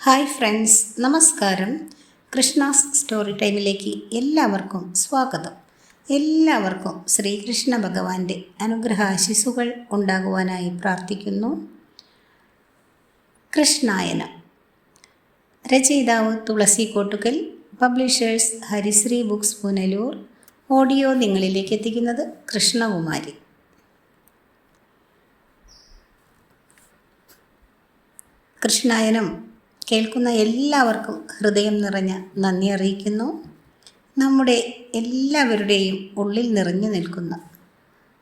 Hi friends നമസ്കാരം. Krishna's story ടൈമിലേക്ക് എല്ലാവർക്കും സ്വാഗതം. എല്ലാവർക്കും ശ്രീകൃഷ്ണ ഭഗവാന്റെ അനുഗ്രഹാശിസുകൾ ഉണ്ടാകുവാനായി പ്രാർത്ഥിക്കുന്നു. കൃഷ്ണായനം. രചയിതാവ് Thulasi Kottukal publishers Harisree books Punalur audio നിങ്ങളിലേക്ക് എത്തിക്കുന്നത് കൃഷ്ണകുമാരി. കൃഷ്ണായനം കേൾക്കുന്ന എല്ലാവർക്കും ഹൃദയം നിറഞ്ഞ നന്ദി അറിയിക്കുന്നു. നമ്മുടെ എല്ലാവരുടെയും ഉള്ളിൽ നിറഞ്ഞു നിൽക്കുന്ന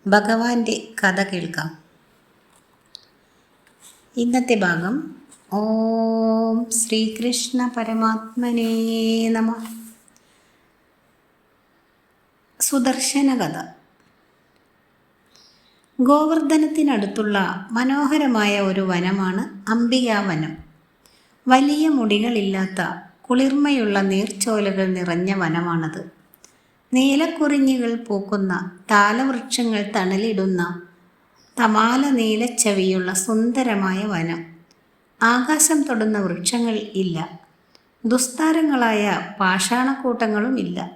ഭഗവാന്റെ കഥ കേൾക്കാം. ഇന്നത്തെ ഭാഗം ഓം ശ്രീകൃഷ്ണ പരമാത്മനേ നമ. സുദർശന കഥ. ഗോവർദ്ധനത്തിനടുത്തുള്ള മനോഹരമായ ഒരു വനമാണ് അംബികാവനം. വലിയ മുടികളില്ലാത്ത കുളിർമയുള്ള നീർച്ചോലകൾ നിറഞ്ഞ വനമാണത്. നീലക്കുറിഞ്ഞികൾ പൂക്കുന്ന താലവൃക്ഷങ്ങൾ തണലിടുന്ന തമാല നീലച്ചവിയുള്ള സുന്ദരമായ വനം. ആകാശം തൊടുന്ന വൃക്ഷങ്ങൾ ഇല്ല. ദുസ്താരങ്ങളായ പാഷാണക്കൂട്ടങ്ങളും ഇല്ല.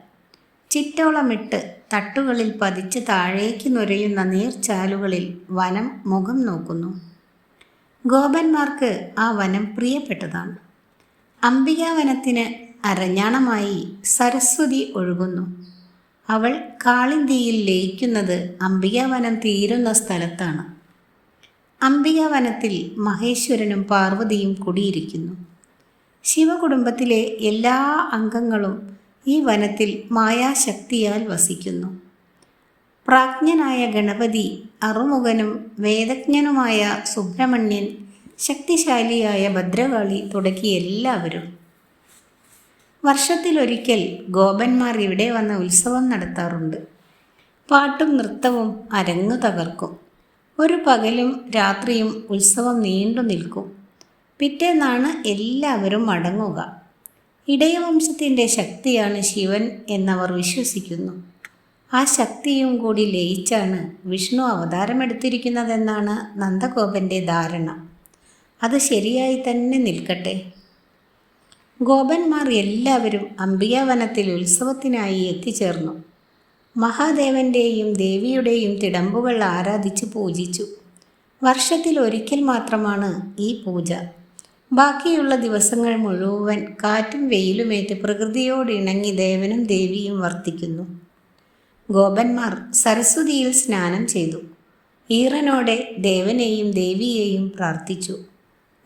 ചിറ്റോളമിട്ട് തട്ടുകളിൽ പതിച്ച് താഴേക്ക് നുരയുന്ന നീർച്ചാലുകളിൽ വനം മുഖം നോക്കുന്നു. ഗോപന്മാർക്ക് ആ വനം പ്രിയപ്പെട്ടതാണ്. അംബികാവനത്തിന് അരഞ്ഞാണമായി സരസ്വതി ഒഴുകുന്നു. അവൾ കാളിന്തിയിൽ ലയിക്കുന്നത് അംബികാവനം തീരുന്ന സ്ഥലത്താണ്. അംബികാവനത്തിൽ മഹേശ്വരനും പാർവതിയും കുടിയിരിക്കുന്നു. ശിവകുടുംബത്തിലെ എല്ലാ അംഗങ്ങളും ഈ വനത്തിൽ മായാശക്തിയാൽ വസിക്കുന്നു. പ്രാജ്ഞനായ ഗണപതി അറുമുഖനും വേദജ്ഞനുമായ സുബ്രഹ്മണ്യൻ ശക്തിശാലിയായ ഭദ്രകാളി തുടക്കി എല്ലാവരും വർഷത്തിലൊരിക്കൽ ഗോപന്മാർ ഇവിടെ വന്ന ഉത്സവം നടത്താറുണ്ട്. പാട്ടും നൃത്തവും അരങ്ങു തകർക്കും. ഒരു പകലും രാത്രിയും ഉത്സവം നീണ്ടു നിൽക്കും. പിറ്റേന്നാണ് എല്ലാവരും മടങ്ങുക. ഇടയവംശത്തിന്റെ ശക്തിയാണ് ശിവൻ എന്നവർ വിശ്വസിക്കുന്നു. ആ ശക്തിയും കൂടി ലയിച്ചാണ് വിഷ്ണു അവതാരമെടുത്തിരിക്കുന്നതെന്നാണ് നന്ദഗോപന്റെ ധാരണ. അത് ശരിയായി തന്നെ നിൽക്കട്ടെ. ഗോപന്മാർ എല്ലാവരും അംബികാവനത്തിൽ ഉത്സവത്തിനായി എത്തിച്ചേർന്നു. മഹാദേവന്റെയും ദേവിയുടെയും തിടമ്പുകൾ ആരാധിച്ച് പൂജിച്ചു. വർഷത്തിൽ ഒരിക്കൽ മാത്രമാണ് ഈ പൂജ. ബാക്കിയുള്ള ദിവസങ്ങൾ മുഴുവൻ കാറ്റും വെയിലുമേറ്റ് പ്രകൃതിയോട് ഇണങ്ങി ദേവനും ദേവിയും വർത്തിക്കുന്നു. ഗോപന്മാർ സരസ്വതിയിൽ സ്നാനം ചെയ്തു. ഈറനോടെ ദേവനെയും ദേവിയെയും പ്രാർത്ഥിച്ചു.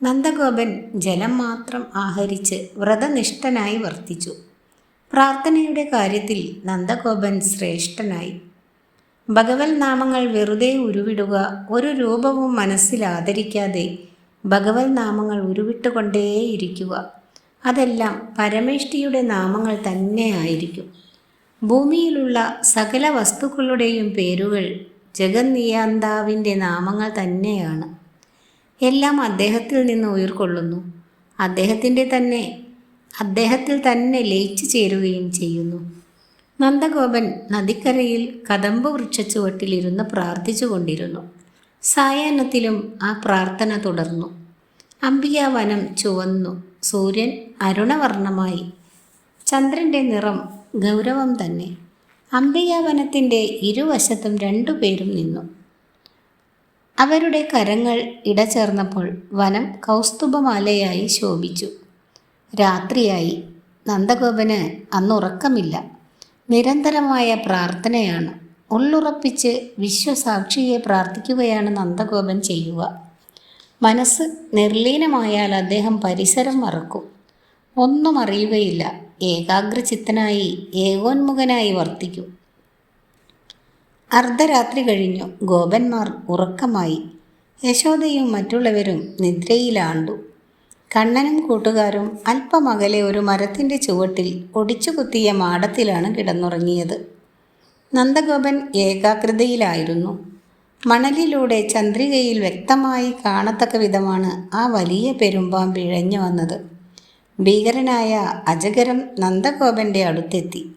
നന്ദഗോപൻ ജലം മാത്രം ആഹരിച്ച് വ്രതനിഷ്ഠനായി വർത്തിച്ചു. പ്രാർത്ഥനയുടെ കാര്യത്തിൽ നന്ദഗോപൻ ശ്രേഷ്ഠനായി. ഭഗവത് നാമങ്ങൾ വെറുതെ ഉരുവിടുക ഒരു രൂപവും മനസ്സിൽ ആദരിക്കാതെ ഭഗവത് നാമങ്ങൾ ഉരുവിട്ടുകൊണ്ടേയിരിക്കുക അതെല്ലാം പരമേഷ്ടിയുടെ നാമങ്ങൾ തന്നെ ആയിരിക്കും. ഭൂമിയിലുള്ള സകല വസ്തുക്കളുടെയും പേരുകൾ ജഗന്നിയാന്താവിന്റെ നാമങ്ങൾ തന്നെയാണ്. എല്ലാം അദ്ദേഹത്തിൽ നിന്ന് ഉയർക്കൊള്ളുന്നു. അദ്ദേഹത്തിന്റെ തന്നെ അദ്ദേഹത്തിൽ തന്നെ ലയിച്ചു ചേരുകയും ചെയ്യുന്നു. നന്ദഗോപൻ നദിക്കരയിൽ കദംബ വൃക്ഷച്ചുവട്ടിലിരുന്ന് പ്രാർത്ഥിച്ചുകൊണ്ടിരുന്നു സായാഹ്നത്തിലും ആ പ്രാർത്ഥന തുടർന്നു. അംബികാവനം ചുവന്നു. സൂര്യൻ അരുണവർണമായി ചന്ദ്രന്റെ നിറം ഗൗരവം തന്നെ. അംബികാവനത്തിന്റെ ഇരുവശത്തും രണ്ടുപേരും നിന്നു. അവരുടെ കരങ്ങൾ ഇടചേർന്നപ്പോൾ വനം കൗസ്തുഭമാലയായി ശോഭിച്ചു. രാത്രിയായി. നന്ദഗോപന് അന്നുറക്കമില്ല. നിരന്തരമായ പ്രാർത്ഥനയാണ്. ഉള്ളുറപ്പിച്ച് വിശ്വസാക്ഷിയെ പ്രാർത്ഥിക്കുകയാണ് നന്ദഗോപൻ ചെയ്യുക. മനസ്സ് നിർലീനമായാൽ അദ്ദേഹം പരിസരം മറക്കും. ഒന്നും അറിയുകയില്ല. ഏകാഗ്രചിത്തനായി ഏകോന്മുഖനായി വർത്തിക്കും. അർദ്ധരാത്രി കഴിഞ്ഞു. ഗോപന്മാർ ഉറക്കമായി. യശോദയും മറ്റുള്ളവരും നിദ്രയിലാണ്ടു. കണ്ണനും കൂട്ടുകാരും അല്പമകലെ ഒരു മരത്തിന്റെ ചുവട്ടിൽ ഒടിച്ചു കുത്തിയ മാടത്തിലാണ് കിടന്നുറങ്ങിയത്. നന്ദഗോപൻ ഏകാഗ്രതയിലായിരുന്നു. മണലിലൂടെ ചന്ദ്രികയിൽ വ്യക്തമായി കാണത്തക്ക വിധമാണ് ആ വലിയ പെരുമ്പാമ്പ് ഇഴഞ്ഞു വന്നത്. ഭീകരനായ അജഗരം നന്ദഗോപന്റെ അടുത്തെത്തി.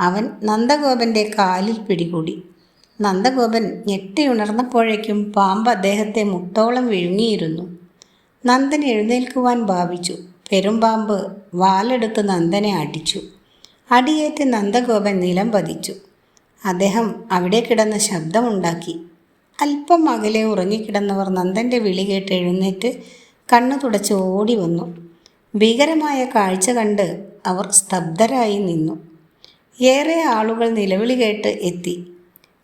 അവൻ നന്ദഗോപന്റെ കാലിൽ പിടികൂടി. നന്ദഗോപൻ ഞെട്ടിയുണർന്നപ്പോഴേക്കും പാമ്പ് അദ്ദേഹത്തെ മുട്ടോളം വിഴുങ്ങിയിരുന്നു. നന്ദൻ എഴുന്നേൽക്കുവാൻ ഭാവിച്ചു. പെരുമ്പാമ്പ് വാലെടുത്ത് നന്ദനെ അടിച്ചു. അടിയേറ്റ് നന്ദഗോപൻ നിലം പതിച്ചു. അദ്ദേഹം അവിടെ കിടന്ന് ശബ്ദമുണ്ടാക്കി. അല്പം അകലെ ഉറങ്ങിക്കിടന്നവർ നന്ദന്റെ വിളി കേട്ട് എഴുന്നേറ്റ് കണ്ണു തുടച്ച് ഓടി വന്നു. ഭീകരമായ കാഴ്ച കണ്ട് അവർ സ്തബ്ധരായി നിന്നു. ഏറെ ആളുകൾ നിലവിളി കേട്ട് എത്തി.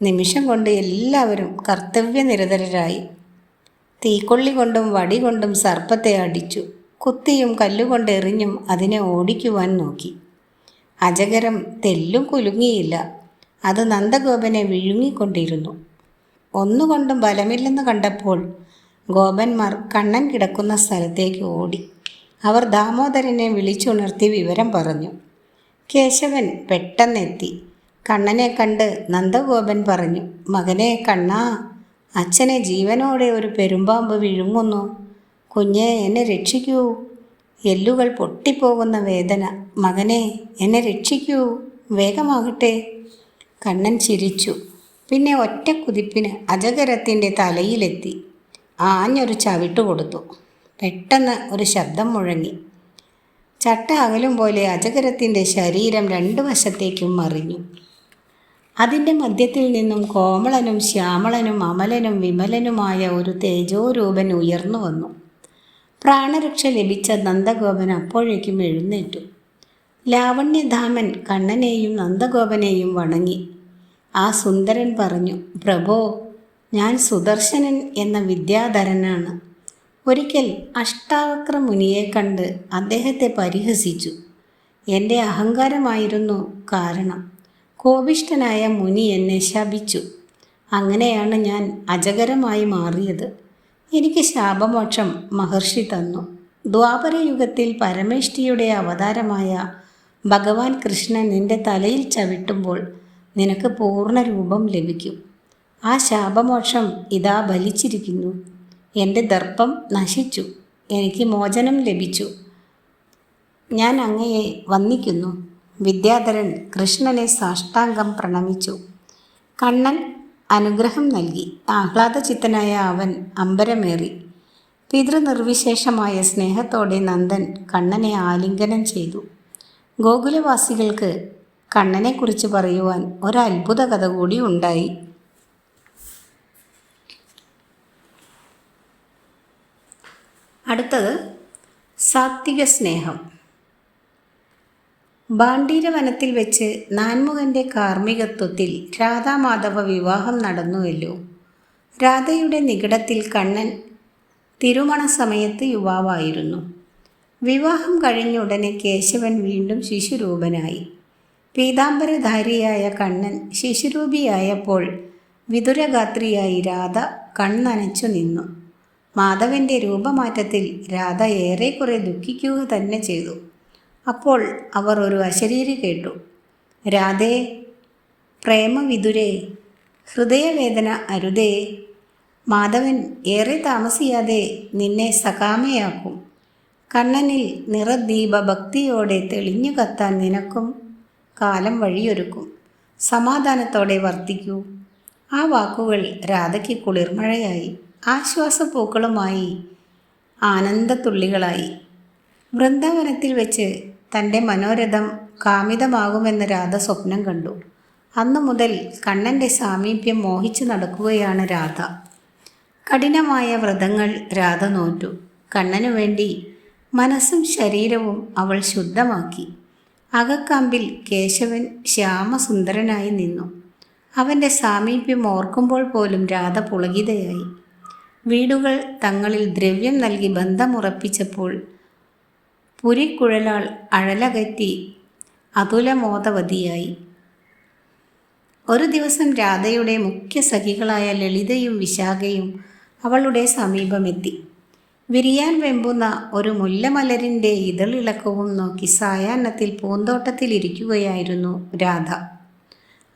നിമിഷം കൊണ്ട് എല്ലാവരും കർത്തവ്യനിരതരായി തീക്കൊള്ളി കൊണ്ടും വടി കൊണ്ടും സർപ്പത്തെ അടിച്ചു. കുത്തിയും കല്ലുകൊണ്ട് എറിഞ്ഞും അതിനെ ഓടിക്കുവാൻ നോക്കി. അജഗരം തെല്ലും കുലുങ്ങിയില്ല. അത് നന്ദഗോപനെ വിഴുങ്ങിക്കൊണ്ടിരുന്നു. ഒന്നുകൊണ്ടും ബലമില്ലെന്ന് കണ്ടപ്പോൾ ഗോപന്മാർ കണ്ണൻ കിടക്കുന്ന സ്ഥലത്തേക്ക് ഓടി. അവർ ദാമോദരനെ വിളിച്ചുണർത്തി വിവരം പറഞ്ഞു. കേശവൻ പെട്ടെന്നെത്തി. കണ്ണനെ കണ്ട് നന്ദഗോപൻ പറഞ്ഞു മകനെ കണ്ണാ അച്ഛനെ ജീവനോടെ ഒരു പെരുമ്പാമ്പ് വിഴുങ്ങുന്നു. കുഞ്ഞെ എന്നെ രക്ഷിക്കൂ. എല്ലുകൾ പൊട്ടിപ്പോകുന്ന വേദന. മകനെ എന്നെ രക്ഷിക്കൂ. വേഗമാകട്ടെ. കണ്ണൻ ചിരിച്ചു. പിന്നെ ഒറ്റ കുതിപ്പിന് അജഗരത്തിന്റെ തലയിലെത്തി. ആഞ്ഞൊരു ചവിട്ട് കൊടുത്തു. പെട്ടെന്ന് ഒരു ശബ്ദം മുഴങ്ങി. ചട്ട അകലും പോലെ അജഗരത്തിന്റെ ശരീരം രണ്ടു വശത്തേക്കും മറിഞ്ഞു. അതിന്റെ മധ്യത്തിൽ നിന്നും കോമളനും ശ്യാമളനും അമലനും വിമലനുമായ ഒരു തേജോരൂപൻ ഉയർന്നു വന്നു. പ്രാണരക്ഷ ലഭിച്ച നന്ദഗോപൻ അപ്പോഴേക്കും എഴുന്നേറ്റു. ലാവണ്യധാമൻ കണ്ണനെയും നന്ദഗോപനെയും വണങ്ങി. ആ സുന്ദരൻ പറഞ്ഞു പ്രഭോ ഞാൻ സുദർശനൻ എന്ന വിദ്യാധരനാണ്. ഒരിക്കൽ അഷ്ടാവക്ര മുനിയെ കണ്ട് അദ്ദേഹത്തെ പരിഹസിച്ചു. എന്റെ അഹങ്കാരമായിരുന്നു കാരണം. കോപിഷ്ഠനായ മുനി എന്നെ ശപിച്ചു. അങ്ങനെയാണ് ഞാൻ അജകരമായി മാറിയത്. എനിക്ക് ശാപമോക്ഷം മഹർഷി തന്നു. ദ്വാപരയുഗത്തിൽ പരമേഷ്ഠിയുടെ അവതാരമായ ഭഗവാൻ കൃഷ്ണൻ നിന്റെ തലയിൽ ചവിട്ടുമ്പോൾ നിനക്ക് പൂർണ രൂപം ലഭിക്കും. ആ ശാപമോക്ഷം ഇതാ ബലിച്ചിരിക്കുന്നു എന്റെ ദർപ്പം നശിച്ചു. എനിക്ക് മോചനം ലഭിച്ചു. ഞാൻ അങ്ങയെ വന്ദിക്കുന്നു. വിദ്യാധരൻ കൃഷ്ണനെ സാഷ്ടാംഗം പ്രണമിച്ചു. കണ്ണൻ അനുഗ്രഹം നൽകി. ആഹ്ലാദചിത്തനായ അവൻ അമ്പരമേറി. പിതൃനിർവിശേഷമായ സ്നേഹത്തോടെ നന്ദൻ കണ്ണനെ ആലിംഗനം ചെയ്തു. ഗോകുലവാസികൾക്ക് കണ്ണനെക്കുറിച്ച് പറയുവാൻ ഒരത്ഭുത കഥ കൂടി ഉണ്ടായി. അടുത്തത് സാത്വിക സ്നേഹം ബാണ്ടീരവനത്തിൽ വെച്ച് നാൻമുഖന്റെ കാർമ്മികത്വത്തിൽ രാധാമാധവ വിവാഹം നടന്നുവല്ലോ. രാധയുടെ നികടത്തിൽ കണ്ണൻ തിരുമണ സമയത്ത് യുവാവായിരുന്നു. വിവാഹം കഴിഞ്ഞ ഉടനെ കേശവൻ വീണ്ടും ശിശുരൂപനായി. പീതാംബരധാരിയായ കണ്ണൻ ശിശുരൂപിയായപ്പോൾ വിതുരഗാത്രിയായി രാധ കണ്ണനച്ചു നിന്നു. മാധവന്റെ രൂപമാറ്റത്തിൽ രാധ ഏറെക്കുറെ ദുഃഖിക്കുക തന്നെ ചെയ്തു. അപ്പോൾ അവർ ഒരു അശരീരി കേട്ടു. രാധേ പ്രേമവിതുരേ ഹൃദയവേദന അരുതേ മാധവൻ ഏറെ താമസിയാതെ നിന്നെ സകാമയാക്കും. കണ്ണനിൽ നിറദീപ ഭക്തിയോടെ തെളിഞ്ഞു കത്താൻ നിനക്കും കാലം വഴിയൊരുക്കും. സമാധാനത്തോടെ വർത്തിക്കൂ. ആ വാക്കുകൾ രാധയ്ക്ക് കുളിർമഴയായി. ആശ്വാസപ്പൂക്കളുമായി ആനന്ദത്തുള്ളികളായി. വൃന്ദാവനത്തിൽ വെച്ച് തന്റെ മനോരഥം കാമിതമാകുമെന്ന് രാധ സ്വപ്നം കണ്ടു. അന്നു മുതൽ കണ്ണന്റെ സാമീപ്യം മോഹിച്ചു നടക്കുകയാണ് രാധ. കഠിനമായ വ്രതങ്ങൾ രാധ നോറ്റു. കണ്ണനു വേണ്ടി മനസ്സും ശരീരവും അവൾ ശുദ്ധമാക്കി. അകക്കാമ്പിൽ കേശവൻ ശ്യാമസുന്ദരനായി നിന്നു. അവന്റെ സാമീപ്യം ഓർക്കുമ്പോൾ പോലും രാധ പുളകിതയായി. വീടുകൾ തങ്ങളിൽ ദ്രവ്യം നൽകി ബന്ധമുറപ്പിച്ചപ്പോൾ പുരിക്കുഴലാൾ അഴലകറ്റി അതുലമോദവതിയായി. ഒരു ദിവസം രാധയുടെ മുഖ്യ സഖികളായ ലളിതയും വിശാഖയും അവളുടെ സമീപമെത്തി. വിരിയാൻ വെമ്പുന്ന ഒരു മുല്ലമലരിന്റെ ഇതളിളക്കവും നോക്കി സായാഹ്നത്തിൽ പൂന്തോട്ടത്തിലിരിക്കുകയായിരുന്നു രാധ.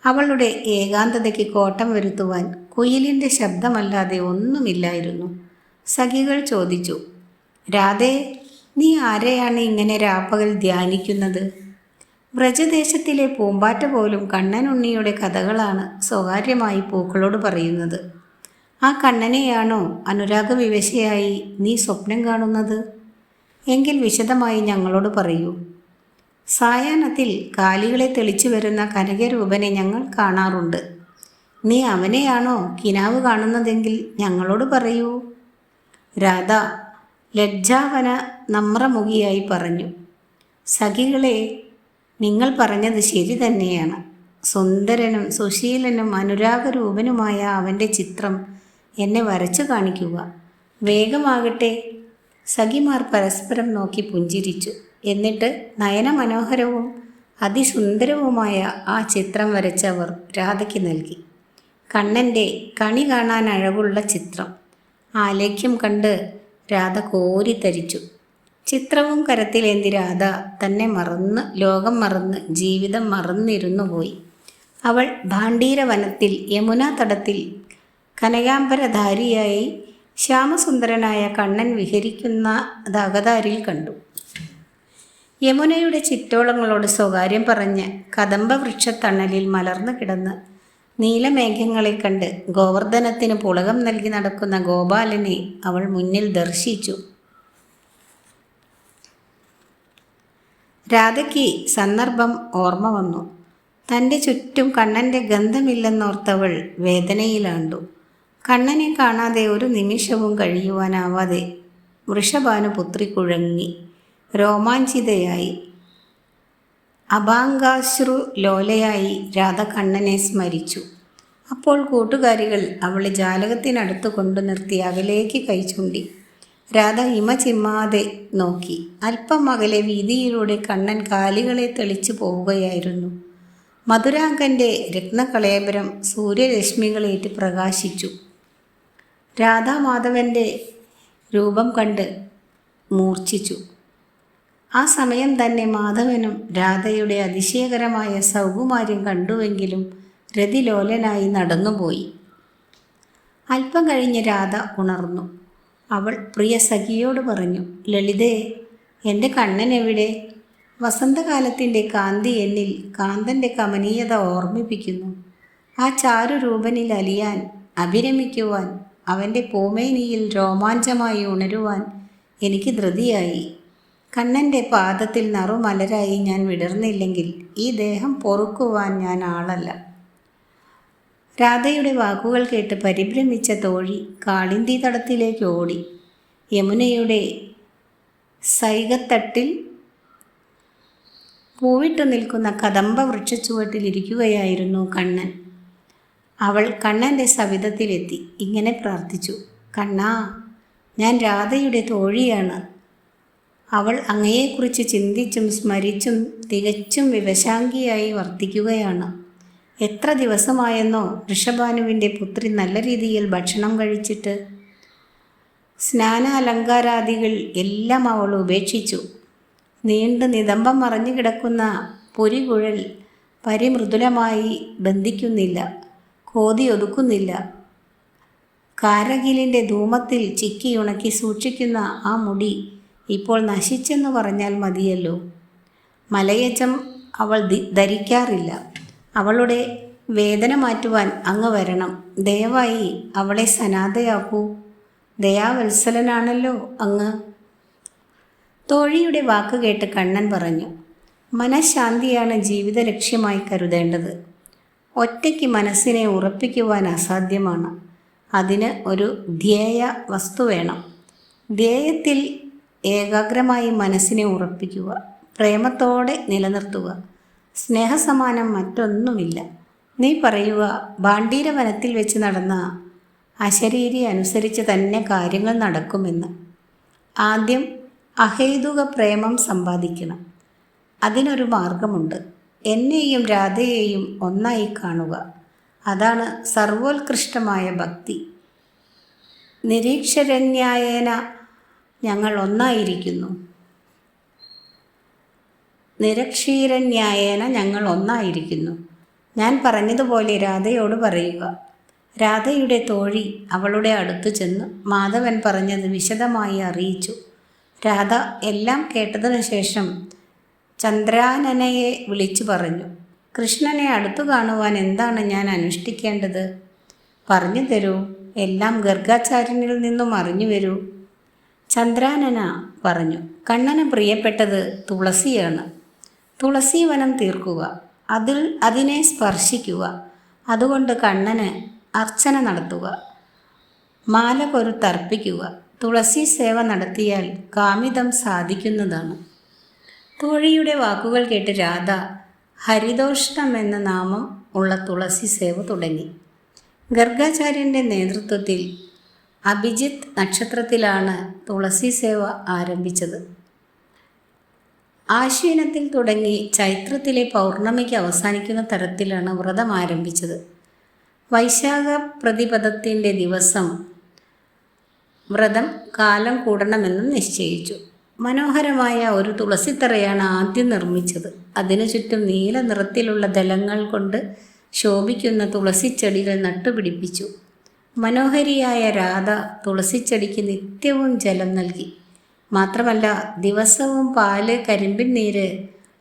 അവളുടെ ഏകാന്തതയ്ക്ക് കോട്ടം വരുത്തുവാൻ കുയിലിന്റെ ശബ്ദമല്ലാതെ ഒന്നുമില്ലായിരുന്നു. സഖികൾ ചോദിച്ചു രാധേ നീ ആരെയാണ് ഇങ്ങനെ രാപ്പകൽ ധ്യാനിക്കുന്നത്? വ്രജദേശത്തിലെ പൂമ്പാറ്റ പോലും കണ്ണനുണ്ണിയുടെ കഥകളാണ് സ്വകാര്യമായി പൂക്കളോട് പറയുന്നത്. ആ കണ്ണനെയാണോ അനുരാഗവിവശയായി നീ സ്വപ്നം കാണുന്നത്? എങ്കിൽ വിശദമായി ഞങ്ങളോട് പറയൂ. സായാഹ്നത്തിൽ കാലികളെ തെളിച്ചു വരുന്ന കനകരൂപനെ ഞങ്ങൾ കാണാറുണ്ട്. നീ അവനെയാണോ കിനാവ് കാണുന്നതെങ്കിൽ ഞങ്ങളോട് പറയൂ. രാധ ലജ്ജാവന നമ്രമുഖിയായി പറഞ്ഞു. സഖികളെ നിങ്ങൾ പറഞ്ഞത് ശരി തന്നെയാണ്. സുന്ദരനും സുശീലനും അനുരാഗരൂപനുമായ അവന്റെ ചിത്രം എന്നെ വരച്ചു കാണിക്കുക. വേഗമാകട്ടെ. സഖിമാർ പരസ്പരം നോക്കി പുഞ്ചിരിച്ചു. എന്നിട്ട് നയനമനോഹരവും അതിസുന്ദരവുമായ ആ ചിത്രം വരച്ചവർ രാധയ്ക്ക് നൽകി. കണ്ണന്റെ കണി കാണാൻ അഴകുള്ള ചിത്രം. ആലേഖ്യം കണ്ട് രാധ കോരി തരിച്ചു. ചിത്രവും കരത്തിലേന്തി രാധ തന്നെ മറന്ന് ലോകം മറന്ന് ജീവിതം മറന്നിരുന്നു പോയി. അവൾ ഭാണ്ഡീര വനത്തിൽ യമുനാ തടത്തിൽ കനകാംബരധാരിയായി ശ്യാമസുന്ദരനായ കണ്ണൻ വിഹരിക്കുന്ന ദഗതാരിൽ കണ്ടു. യമുനയുടെ ചിറ്റോളങ്ങളോട് സ്വകാര്യം പറഞ്ഞ് കദംബ വൃക്ഷത്തണലിൽ മലർന്നു കിടന്ന് നീലമേഘങ്ങളെ കണ്ട് ഗോവർദ്ധനത്തിന് പുളകം നൽകി നടക്കുന്ന ഗോപാലനെ അവൾ മുന്നിൽ ദർശിച്ചു. രാധയ്ക്ക് സന്ദർഭം ഓർമ്മ വന്നു. തന്റെ ചുറ്റും കണ്ണന്റെ ഗന്ധമില്ലെന്നോർത്തവൾ വേദനയിലാണ്ടു. കണ്ണനെ കാണാതെ ഒരു നിമിഷവും കഴിയുവാനാവാതെ വൃഷഭാനുപുത്രി കുഴങ്ങി. രോമാഞ്ചിതയായി. അഭാംഗാശ്രു ലോലയായി രാധ കണ്ണനെ സ്മരിച്ചു. അപ്പോൾ കൂട്ടുകാരികൾ അവളെ ജാലകത്തിനടുത്ത് കൊണ്ടു നിർത്തി അകലേക്ക് കൈ ചൂണ്ടി. രാധ ഇമ ചിമ്മാതെ നോക്കി. അല്പം അകലെ വീതിയിലൂടെ കണ്ണൻ കാലികളെ തെളിച്ചു പോവുകയായിരുന്നു. മധുരാങ്കന്റെ രത്നകളേബരം സൂര്യരശ്മികളേറ്റ് പ്രകാശിച്ചു. രാധാമാധവന്റെ രൂപം കണ്ട് മൂർച്ഛിച്ചു. ആ സമയം തന്നെ മാധവനും രാധയുടെ അതിശയകരമായ സൗകുമാര്യം കണ്ടുവെങ്കിലും രതിലോലനായി നടന്നുപോയി. അല്പം കഴിഞ്ഞ് രാധ ഉണർന്നു. അവൾ പ്രിയ സഖിയോട് പറഞ്ഞു ലളിതേ എന്റെ കണ്ണൻ എവിടെ? വസന്തകാലത്തിന്റെ കാന്തി എന്നിൽ കാന്തന്റെ കമനീയത ഓർമ്മിപ്പിക്കുന്നു. ആ ചാരുരൂപനിൽ അലിയാൻ അഭിരമിക്കുവാൻ അവന്റെ പൂമേനിയിൽ രോമാഞ്ചമായി ഉണരുവാൻ എനിക്ക് ധൃതിയായി. കണ്ണന്റെ പാദത്തിൽ നറുമലരായി ഞാൻ വിടർന്നില്ലെങ്കിൽ ഈ ദേഹം പൊറുക്കുവാൻ ഞാൻ ആളല്ല. രാധയുടെ വാക്കുകൾ കേട്ട് പരിഭ്രമിച്ച തോഴി കാളിന്തി തടത്തിലേക്ക് ഓടി. യമുനയുടെ സൈകത്തട്ടിൽ പൂവിട്ടു നിൽക്കുന്ന കദംബ വൃക്ഷച്ചുവട്ടിലിരിക്കുകയായിരുന്നു കണ്ണൻ. അവൾ കണ്ണന്റെ സവിധത്തിലെത്തി. ഇങ്ങനെ പ്രാർത്ഥിച്ചു കണ്ണാ ഞാൻ രാധയുടെ തോഴിയാണ്. അവൾ അങ്ങയെക്കുറിച്ച് ചിന്തിച്ചും സ്മരിച്ചും തികച്ചും വിവശാംഗിയായി വർദ്ധിക്കുകയാണ് എത്ര ദിവസമായെന്നോ ഋഷഭാനുവിന്റെ പുത്രി നല്ല രീതിയിൽ ഭക്ഷണം കഴിച്ചിട്ട് സ്നാന അലങ്കാരാദികൾ എല്ലാം അവൾ ഉപേക്ഷിച്ചു. നീണ്ട് നിതംബം മറഞ്ഞു കിടക്കുന്ന പൊരികുഴൽ പരിമൃദുലമായി ബന്ധിക്കുന്നില്ല കോതി ഒതുക്കുന്നില്ല. കാരകിലിന്റെ ധൂമത്തിൽ ചിക്കിയുണക്കി സൂക്ഷിക്കുന്ന ആ മുടി ഇപ്പോൾ നശിച്ചെന്ന് പറഞ്ഞാൽ മതിയല്ലോ. മലയച്ചം അവൾ ധരിക്കാറില്ല. അവളുടെ വേദന മാറ്റുവാൻ അങ്ങ് വരണം. ദയവായി അവളെ സനാഥയാക്കൂ ദയാവത്സലനാണല്ലോ അങ്ങ്. തോഴിയുടെ വാക്ക് കേട്ട് കണ്ണൻ പറഞ്ഞു മനഃശാന്തിയാണ് ജീവിത ലക്ഷ്യമായി കരുതേണ്ടത്. ഒറ്റയ്ക്ക് മനസ്സിനെ ഉറപ്പിക്കുവാൻ അസാധ്യമാണ്. അതിന് ഒരു ധ്യേയ വസ്തു വേണം. ധ്യേയത്തിൽ ഏകാഗ്രമായി മനസ്സിനെ ഉറപ്പിക്കുക പ്രേമത്തോടെ നിലനിർത്തുക സ്നേഹസമാനം മറ്റൊന്നുമില്ല. നീ പറയുക ഭാണ്ഡീര വനത്തിൽ വെച്ച് നടന്ന അശരീരി അനുസരിച്ച് തന്നെ കാര്യങ്ങൾ നടക്കുമെന്ന്. ആദ്യം അഹേതുക പ്രേമം സമ്പാദിക്കണം. അതിനൊരു മാർഗമുണ്ട്. എന്നെയും രാധയെയും ഒന്നായി കാണുക. അതാണ് സർവോത്കൃഷ്ടമായ ഭക്തി. നിരീക്ഷരന്യായേന ഞങ്ങൾ ഒന്നായിരിക്കുന്നു. നിരക്ഷീരന്യായേന ഞങ്ങൾ ഒന്നായിരിക്കുന്നു. ഞാൻ പറഞ്ഞതുപോലെ രാധയോട് പറയുക. രാധയുടെ തോഴി അവളുടെ അടുത്തു ചെന്ന് മാധവൻ പറഞ്ഞത് വിശദമായി അറിയിച്ചു. രാധ എല്ലാം കേട്ടതിനു ശേഷം ചന്ദ്രാനനയെ വിളിച്ചു പറഞ്ഞു. കൃഷ്ണനെ അടുത്തു കാണുവാൻ എന്താണ് ഞാൻ അനുഷ്ഠിക്കേണ്ടത്? പറഞ്ഞു തരൂ. എല്ലാം ഗർഗാചാര്യനിൽ നിന്നും അറിഞ്ഞു വരൂ. ചന്ദ്രാനന പറഞ്ഞു കണ്ണന് പ്രിയപ്പെട്ടത് തുളസിയാണ്. തുളസി വനം തീർക്കുക അതിൽ അതിനെ സ്പർശിക്കുക. അതുകൊണ്ട് കണ്ണന് അർച്ചന നടത്തുക. മാല പൊരുത്തർപ്പിക്കുക തുളസി സേവ നടത്തിയാൽ കാമിതം സാധിക്കുന്നതാണ്. തോഴിയുടെ വാക്കുകൾ കേട്ട് രാധ ഹരിദോഷണം എന്ന നാമം ഉള്ള തുളസി സേവ തുടങ്ങി. ഗർഗാചാര്യന്റെ നേതൃത്വത്തിൽ അഭിജിത്ത് നക്ഷത്രത്തിലാണ് തുളസി സേവ ആരംഭിച്ചത്. ആശ്വിനത്തിൽ തുടങ്ങി ചൈത്രത്തിലെ പൗർണമിക്ക് അവസാനിക്കുന്ന തരത്തിലാണ് വ്രതം ആരംഭിച്ചത്. വൈശാഖ പ്രതിപദത്തിന്റെ ദിവസം വ്രതം കാലം കൂടണമെന്ന് നിശ്ചയിച്ചു. മനോഹരമായ ഒരു തുളസിത്തറയാണ് ആദ്യം നിർമ്മിച്ചത്. അതിനു ചുറ്റും നീല നിറത്തിലുള്ള ദലങ്ങൾ കൊണ്ട് ശോഭിക്കുന്ന തുളസിച്ചെടികൾ നട്ടുപിടിപ്പിച്ചു. മനോഹരിയായ രാധ തുളസിച്ചെടിക്ക് നിത്യവും ജലം നൽകി. മാത്രമല്ല ദിവസവും പാൽ കരിമ്പിൻ നീര്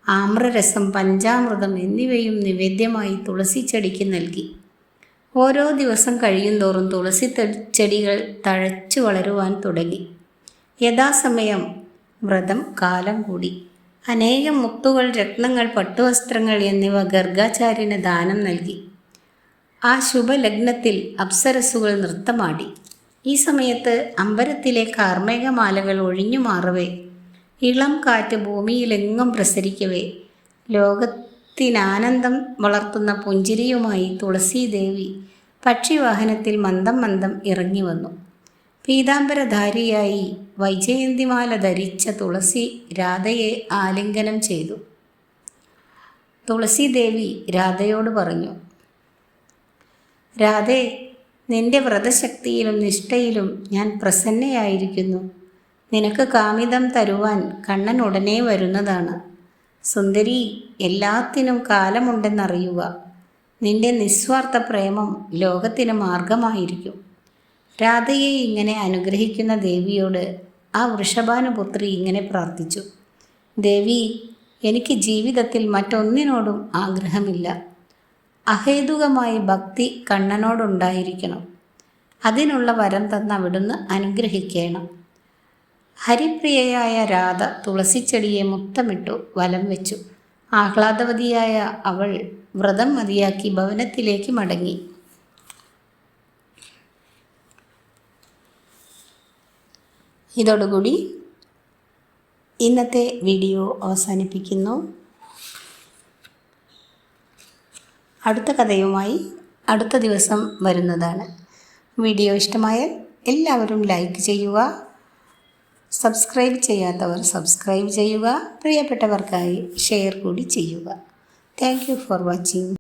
ആമ്രരസം പഞ്ചാമൃതം എന്നിവയും നിവേദ്യമായി തുളസിച്ചെടിക്ക് നൽകി. ഓരോ ദിവസം കഴിയുന്തോറും തുളസി ചെടികൾ തഴച്ചു വളരുവാൻ തുടങ്ങി. യഥാസമയം വ്രതം കാലം കൂടി. അനേകം മുത്തുകൾ രത്നങ്ങൾ പട്ടുവസ്ത്രങ്ങൾ എന്നിവ ഗർഗാചാര്യന് ദാനം നൽകി. ആ ശുഭലഗ്നത്തിൽ അപ്സരസുകൾ നൃത്തമാടി. ഈ സമയത്ത് അമ്പരത്തിലെ കാർമേഘമാലകൾ ഒഴിഞ്ഞു മാറവേ ഇളം കാറ്റ് ഭൂമിയിലെങ്ങും പ്രസരിക്കവേ. ലോകത്തിനാനന്ദം വളർത്തുന്ന പുഞ്ചിരിയുമായി തുളസീദേവി പക്ഷിവാഹനത്തിൽ മന്ദം മന്ദം ഇറങ്ങി വന്നു പീതാംബരധാരിയായി വൈജയന്തിമാല ധരിച്ച തുളസി രാധയെ ആലിംഗനം ചെയ്തു. തുളസീദേവി രാധയോട് പറഞ്ഞു രാധേ നിന്റെ വ്രതശക്തിയിലും നിഷ്ഠയിലും ഞാൻ പ്രസന്നയായിരിക്കുന്നു. നിനക്ക് കാമിതം തരുവാൻ കണ്ണൻ ഉടനെ വരുന്നതാണ്. സുന്ദരി എല്ലാത്തിനും കാലമുണ്ടെന്നറിയുക. നിന്റെ നിസ്വാർത്ഥ പ്രേമം ലോകത്തിന് മാർഗമായിരിക്കും. രാധയെ ഇങ്ങനെ അനുഗ്രഹിക്കുന്ന ദേവിയോട് ആ വൃഷഭാനുപുത്രി ഇങ്ങനെ പ്രാർത്ഥിച്ചു. ദേവി എനിക്ക് ജീവിതത്തിൽ മറ്റൊന്നിനോടും ആഗ്രഹമില്ല. അഹേതുകമായ ഭക്തി കണ്ണനോടുണ്ടായിരിക്കണം. അതിനുള്ള വരം തന്ന് അവിടുന്ന് അനുഗ്രഹിക്കണം. ഹരിപ്രിയയായ രാധ തുളസിച്ചെടിയെ മുത്തമിട്ടു വലം വെച്ചു. ആഹ്ലാദവതിയായ അവൾ വ്രതം മതിയാക്കി ഭവനത്തിലേക്ക് മടങ്ങി. ഇതോടുകൂടി ഇന്നത്തെ വീഡിയോ അവസാനിപ്പിക്കുന്നു. അടുത്ത കഥയുമായി അടുത്ത ദിവസം വരുന്നതാണ്. വീഡിയോ ഇഷ്ടമായാൽ എല്ലാവരും ലൈക്ക് ചെയ്യുക സബ്സ്ക്രൈബ് ചെയ്യാത്തവർ സബ്സ്ക്രൈബ് ചെയ്യുക പ്രിയപ്പെട്ടവർക്കായി ഷെയർ കൂടി ചെയ്യുക. Thank for watching.